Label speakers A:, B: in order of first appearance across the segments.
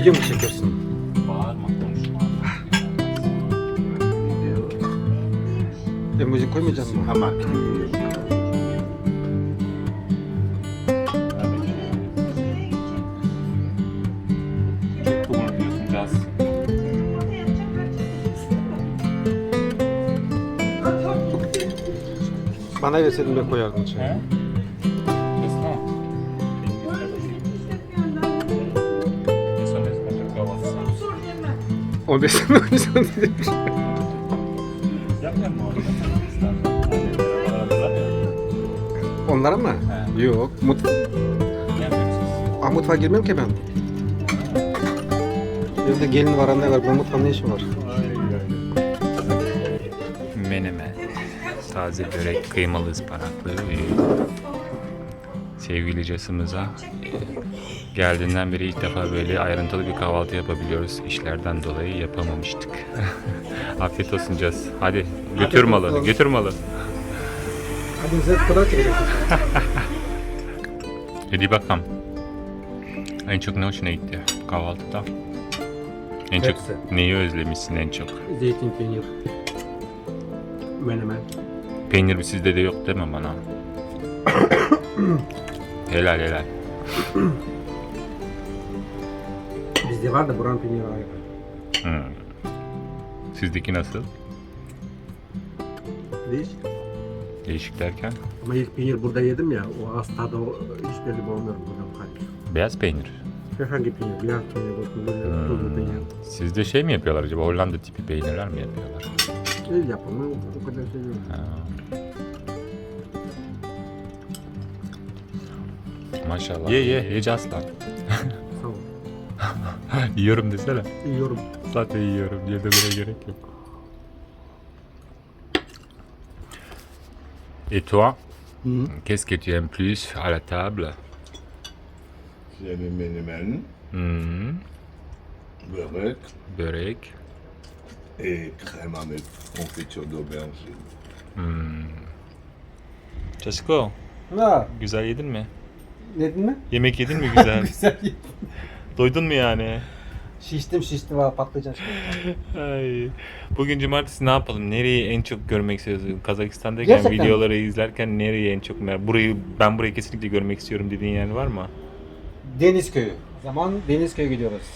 A: 미디움 시켰어. 내 무슨 콜미잖아. 아마 만화에서 있는 거 보여, 그렇 네? 15 sene oynasam dedim. Yapmayan mı Onlara mı? He. Yok. Mut ah, mutfağa girmem ki ben. Evde gelin var anne var. Ben mutfağın ne işim var?
B: Menemen. Taze börek, kıymalı ıspanaklı. E, sevgili casımıza Geldiğinden beri ilk defa böyle ayrıntılı bir kahvaltı yapabiliyoruz. İşlerden dolayı yapamamıştık. Afiyet olsun Caz. Hadi götür malı, götür malı.
A: Hadi size kolay
B: Hadi bakalım. En çok ne hoşuna gitti kahvaltıda? En çok Hepsi. neyi özlemişsin en çok?
A: Zeytin peynir. Menemen.
B: Peynir bir sizde de yok deme bana. helal helal.
A: Bizde var da buranın peyniri var.
B: Sizdeki nasıl? Değişik. Değişik derken?
A: Ama ilk peynir burada yedim ya, o asla da o hiç belli olmuyor buradan kalmış. Beyaz peynir. Herhangi peynir, beyaz peynir, hmm. peynir.
B: Sizde şey mi yapıyorlar acaba, Hollanda tipi peynirler mi yapıyorlar?
A: Ev yapımı, o kadar şey yok.
B: Maşallah. Ye ye, yece aslan. yiyorum desene. Yiyorum. Zaten yiyorum diye de demene gerek yok. Et toi mm. Qu'est-ce que tu aimes plus à la table
C: J'aime menemen, mm. börek börek et crème avec confiture d'aubergine. Hmm.
B: Çasko, Ne? güzel yedin mi? dedin mi? Yemek yedin mi güzel? Güzel. yedim. Doydun mu yani?
A: Şiştim şiştim ha patlayacağım
B: Ay. Bugün cumartesi ne yapalım? Nereyi en çok görmek istiyorsun? Kazakistan'dayken Gerçekten. videoları izlerken nereyi en çok merak... Burayı, ben burayı kesinlikle görmek istiyorum dediğin yer var mı?
A: Denizköy'ü. Zaman Denizköy'e gidiyoruz.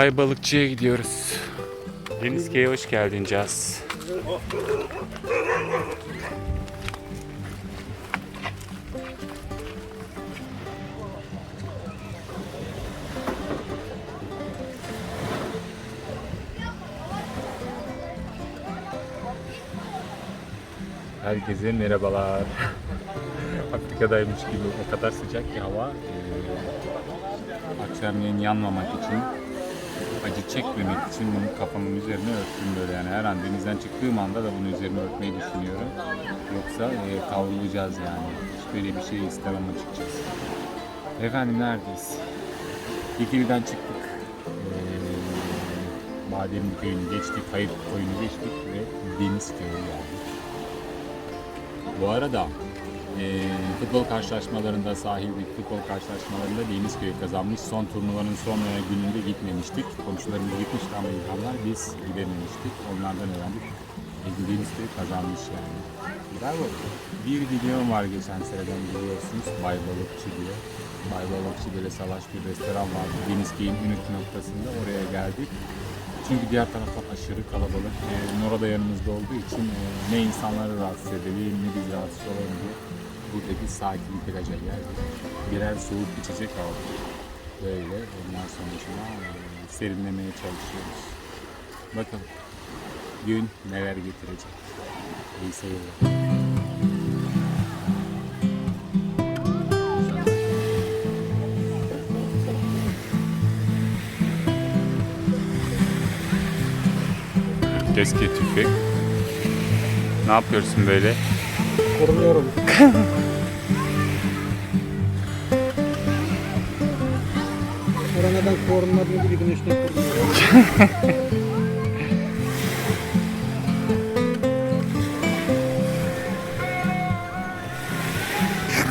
B: Ay balıkçıya gidiyoruz. Denizke'ye hoş geldin Caz. Herkese merhabalar. Afrika'daymış gibi o kadar sıcak ki hava. Akşamleyin yanmamak için acı çekmemek için bunu kafamın üzerine örttüm böyle yani her an denizden çıktığım anda da bunu üzerine örtmeyi düşünüyorum. Yoksa e, kavrulacağız yani. Hiç böyle bir şey istemem açıkçası. Efendim neredeyiz? Dikili'den çıktık. Ee, Badem köyünü geçtik, Hayır köyünü geçtik ve Deniz köyüne geldik. Bu arada e, futbol karşılaşmalarında, sahildeki futbol karşılaşmalarında Denizköy'ü kazanmış. Son turnuvanın son e, gününde gitmemiştik. Komşularımız gitmişti ama insanlar biz gidememiştik. Onlardan öğrendik. E, Denizköy kazanmış yani. Bravo. Bir videom var geçen seneden biliyorsunuz. Bay Balıkçı diye. Bay Balıkçı böyle salaş bir restoran vardı. Denizköy'ün en uç noktasında oraya geldik. Çünkü diğer tarafta aşırı kalabalık. E, Nora da yanımızda olduğu için e, ne insanları rahatsız edelim ne biz rahatsız olalım buradaki sakin plaja geldik. Birer soğuk içecek aldık. Böyle ondan sonucuna e, serinlemeye çalışıyoruz. Bakalım gün neler getirecek. İyi seyirler. Keski tüfek. Ne yapıyorsun böyle?
A: Kırmıyorum. Koronadan korunmadığını gibi güneşten korunmuyorum.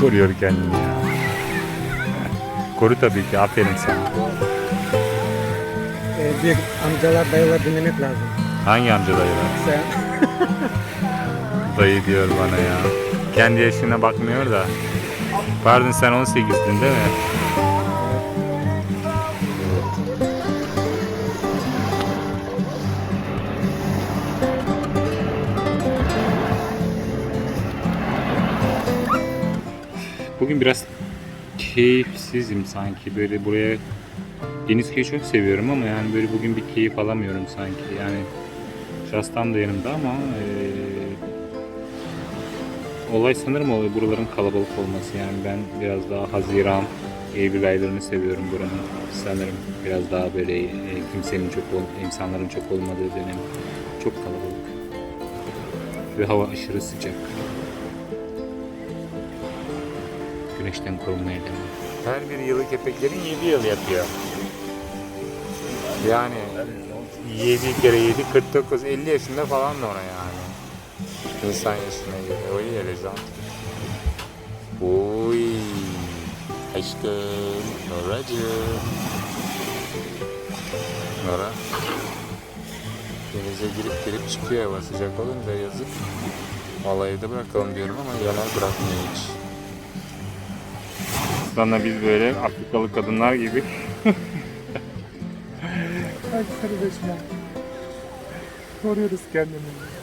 B: koruyor kendini ya. Koru tabii ki. Aferin sana.
A: Ee, büyük amcalar dayılar dinlemek lazım.
B: Hangi amca dayılar? Sen. dayı diyor bana ya. Kendi yaşına bakmıyor da. Pardon sen 18'din değil mi? Bugün biraz keyifsizim sanki böyle buraya deniz Denizli'yi çok seviyorum ama yani böyle bugün bir keyif alamıyorum sanki yani Şahstan da yanımda ama e, Olay sanırım olay buraların kalabalık olması. Yani ben biraz daha Haziran, Eylül aylarını seviyorum buranın. Sanırım biraz daha böyle e, kimsenin çok ol, insanların çok olmadığı dönem. Çok kalabalık. Ve hava aşırı sıcak. Güneşten korunmaya devam. Her bir yılı kepeklerin 7 yıl yapıyor. Yani 7 kere 7 49 50 yaşında falan da ona ya. Kızın sayesinde geliyor. Oy Rezan. Oy. Aşkım. Noracığım. Nora. Denize girip girip çıkıyor ama sıcak olunca yazık. Vallahi evde bırakalım diyorum ama yalan bırakmıyor hiç. Sana biz böyle Afrikalı kadınlar gibi.
A: Hadi Ay kardeşim. Koruyoruz kendimizi.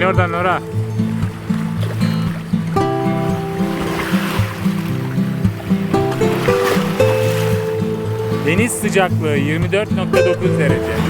B: İn oradan Nora. Deniz sıcaklığı 24.9 derece.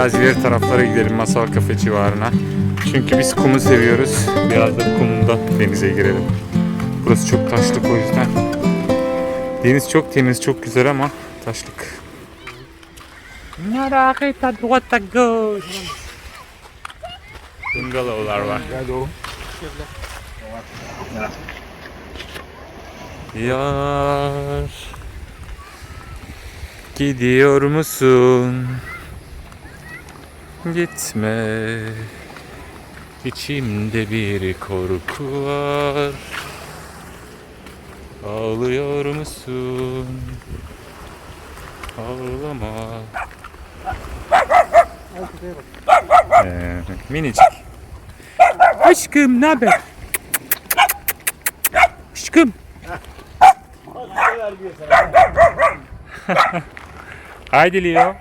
B: biraz ileri taraflara gidelim Masal Kafe civarına. Çünkü biz kumu seviyoruz. Biraz da kumunda denize girelim. Burası çok taşlık o yüzden. Deniz çok temiz, çok güzel ama taşlık. Narakita duata goş. Bungalovlar var. Ya Gidiyor musun? Gitme İçimde bir korku var Ağlıyor musun? Ağlama ee, Minicik
A: Aşkım ne haber? Aşkım
B: Haydi Leo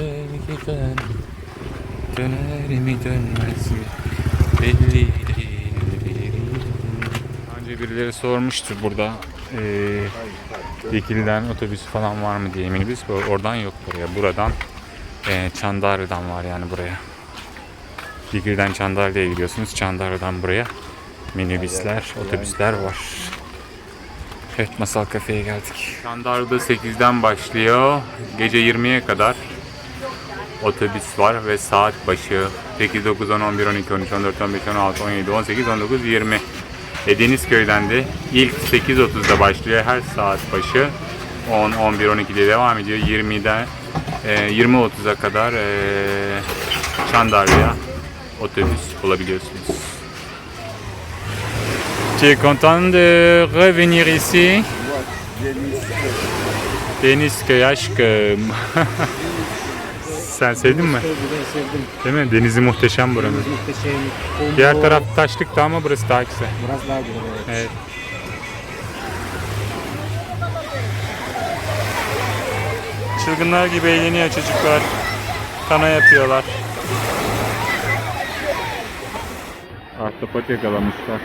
B: sevgiden Döner mi dönmez mi belli değil Önce birileri sormuştu burada e, Dikil'den otobüs falan var mı diye minibüs oradan yok buraya buradan e, Çandarlı'dan var yani buraya Dikil'den Çandarlı'ya gidiyorsunuz Çandarlı'dan buraya minibüsler otobüsler var Evet Masal Kafe'ye geldik. Standardı 8'den başlıyor. Gece 20'ye kadar otobüs var ve saat başı 8, 9, 10, 11, 12, 13, 14, 15, 16, 17, 18, 19, 20. E, Denizköy'den de ilk 8.30'da başlıyor her saat başı. 10, 11, 12 diye devam ediyor. 20'den e, 30'a kadar e, Çandarya otobüs bulabiliyorsunuz. Tu es content de revenir ici? Denizköy aşkım. Sen sevdin mi?
A: Ben sevdim.
B: Değil mi? Denizi muhteşem buranın. Deniz muhteşem. kumlu. Diğer taraf taşlık da ama burası daha güzel.
A: Biraz daha güzel evet.
B: Evet. Çılgınlar gibi eğleniyor çocuklar. Kana yapıyorlar. Ahtapot yakalamışlar.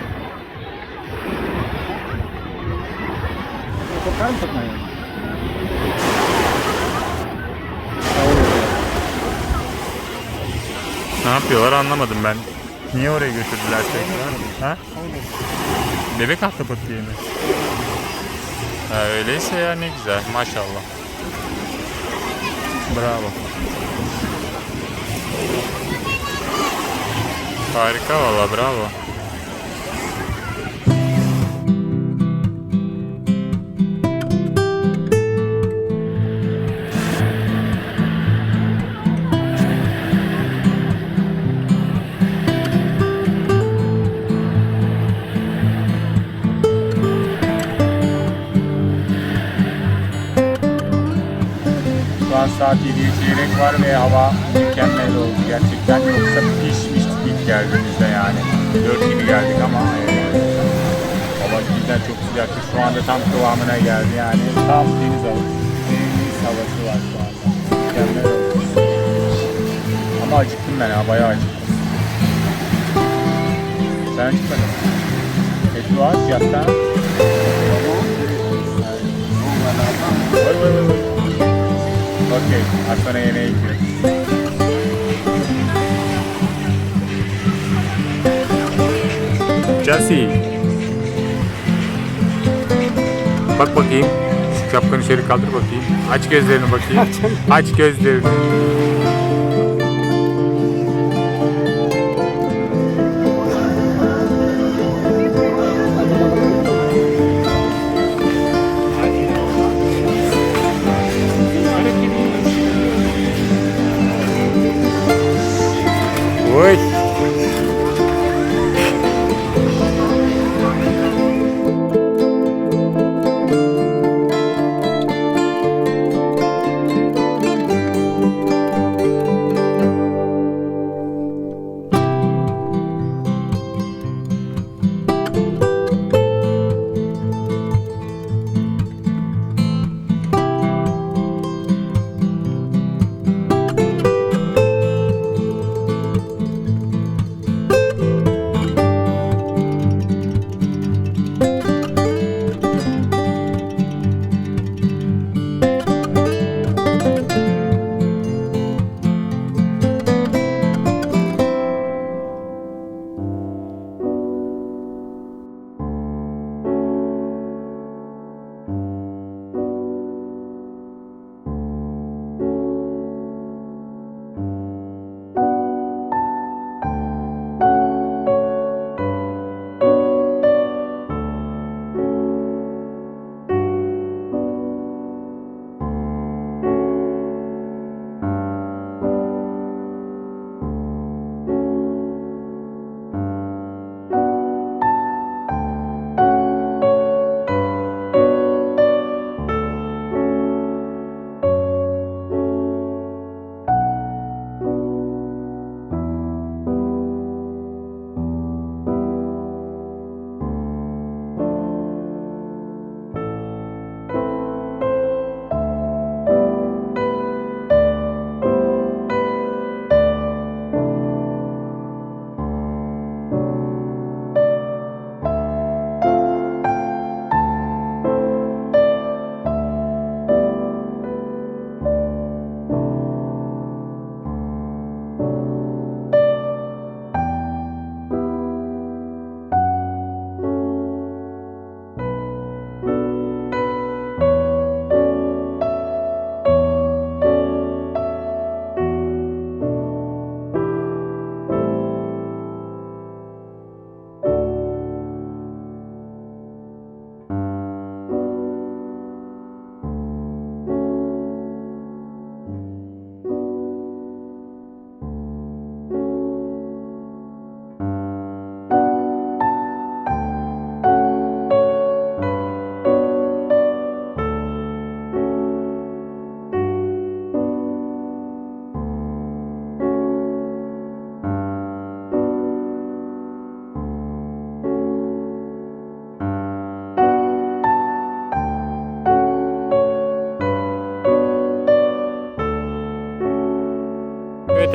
B: Bakar mısın? Ne yapıyorlar anlamadım ben. Niye oraya götürdüler tekrar? Ha? Bebek ahtapot diye mi? Ha, öyleyse ya ne güzel maşallah. Bravo. Harika valla bravo. saat 7'ye çeyrek var ve hava mükemmel oldu gerçekten. Yoksa pişmiştik ilk geldiğimizde yani. 4 gibi geldik ama e, hava cidden çok sıcaktı. Şu anda tam kıvamına geldi yani. Tam deniz havası, deniz havası var şu anda. Mükemmel oldu. Ama acıktım ben ya, bayağı acıktım. Sen acıkmadın mı? Et var, fiyattan. Vay vay vay vay. Okey. Aslan'a yemeğe gidiyoruz. Jesse. Bak bakayım. Şu şapkanı içeri kaldır bakayım. Aç gözlerini bakayım. Aç gözlerini.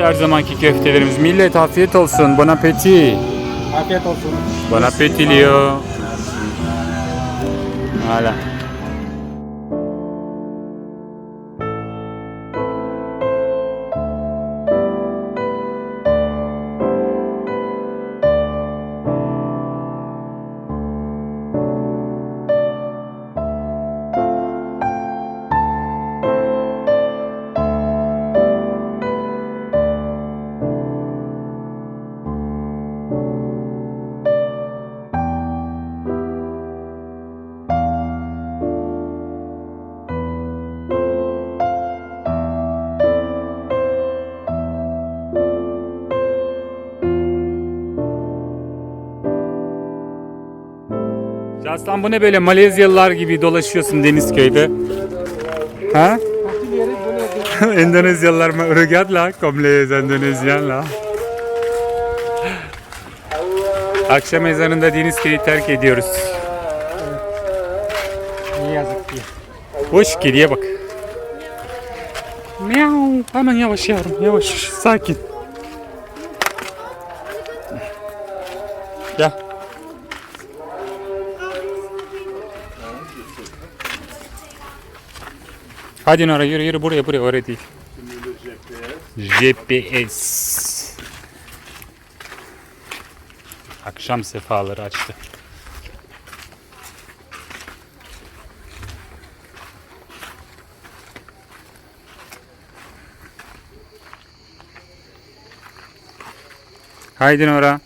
B: Evet her zamanki köftelerimiz. Millet afiyet olsun. Bon appetit. Afiyet olsun. Bon appetit Leo. Voilà. Ya aslan bu ne böyle Malezyalılar gibi dolaşıyorsun Denizköy'de. Ha? Endonezyalılar mı? Regat la, comme les la. Akşam ezanında Denizköy'ü terk ediyoruz. Ne yazık ki. Hoş geriye bak. Miau. Hemen yavaş yavrum yavaş. Sakin. Hadi Nora yürü yürü buraya buraya oraya değil. GPS. Akşam sefaları açtı. Haydi Nora.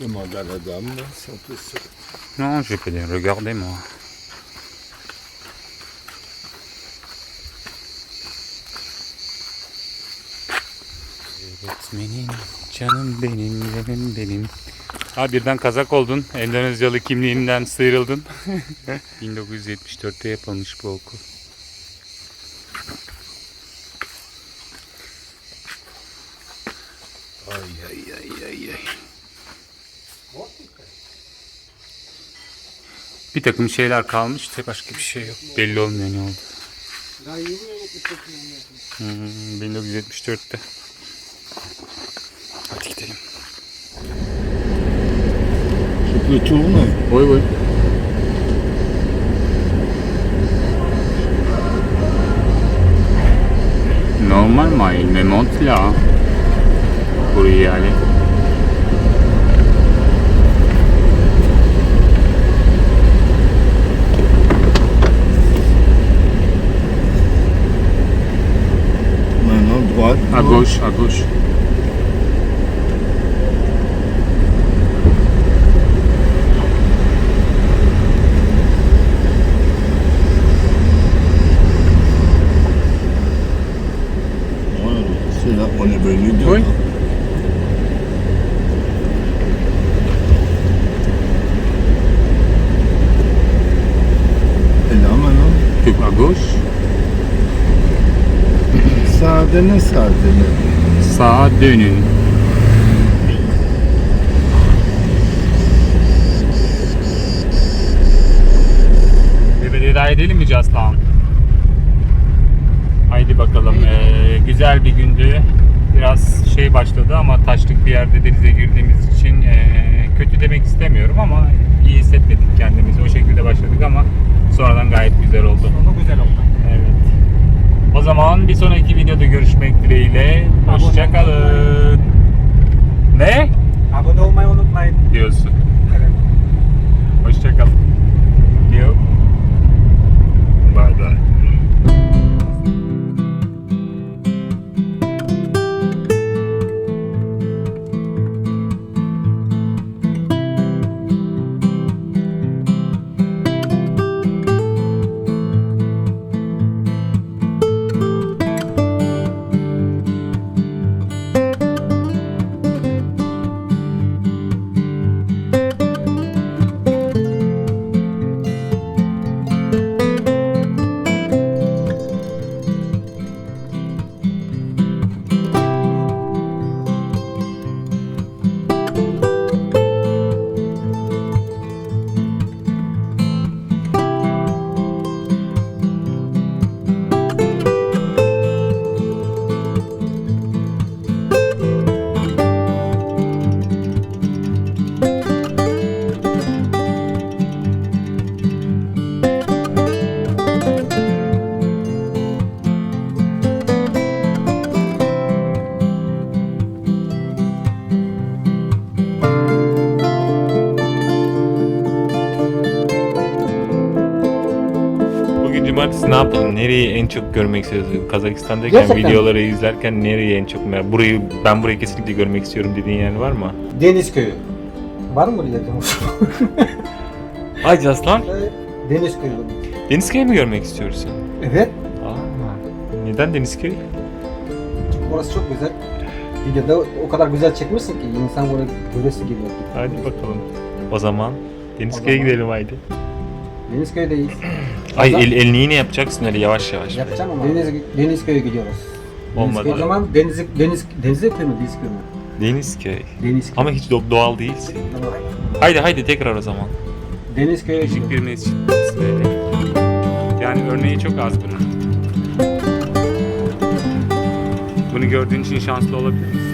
C: Immer deine Damen, so bist
B: Non, je connais, regardez-moi. Öğretmenim, canım benim, yerim benim. Ha birden kazak oldun. Endonezyalı kimliğinden sıyrıldın. 1974'te yapılmış bu okul. Bir takım şeyler kalmış da başka bir şey yok. Belli olmuyor ne oldu. Hmm, 1974'te. Hadi gidelim.
C: Çok kötü mu?
B: Boy boy. Normal mal, mais monte là. Pour adeus. sağa dönün. Ve veda edelim mi Caslan? Haydi bakalım. Ee, güzel bir gündü. Biraz şey başladı ama taşlık bir yerde denize girdiğimiz için e, kötü demek istemiyorum ama iyi hissetmedik kendimizi. O şekilde başladık ama sonradan gayet güzel oldu.
A: Sonunda güzel oldu.
B: Evet. O zaman bir sonraki videoda görüşmek dileğiyle. Hoşçakalın. Ne?
A: Abone olmayı unutmayın.
B: Diyorsun. Evet. Hoşçakalın. Diyor. Bye bye. nereyi en çok görmek istiyorsun? Kazakistan'dayken Gerçekten. videoları izlerken nereyi en çok merak Burayı ben burayı kesinlikle görmek istiyorum dediğin yer var mı?
A: Deniz köyü. Var mı buraya yakın?
B: Ay Aslan. Ee, deniz köyü. Deniz köyü mi görmek istiyorsun? Evet. Aa, neden deniz köyü?
A: Çünkü orası çok güzel. Videoda o kadar güzel çekmişsin ki insan böyle göresi geliyor.
B: Hadi bakalım. O zaman Deniz Köy'e gidelim haydi. Deniz Köy'deyiz. Ay el, elini yine yapacaksın öyle yavaş yavaş.
A: Yapacağım ama. Deniz, Denizköy'e gidiyoruz. Olmadı. O zaman deniz, deniz, deniz yapıyor mu? Deniz köy mü? Denizköy. Denizköy.
B: Ama hiç doğal değilsin. Haydi haydi tekrar o zaman. Denizköy'e Küçük birine biriniz için Yani örneği çok az bunun. Bunu gördüğün için şanslı olabilir misin?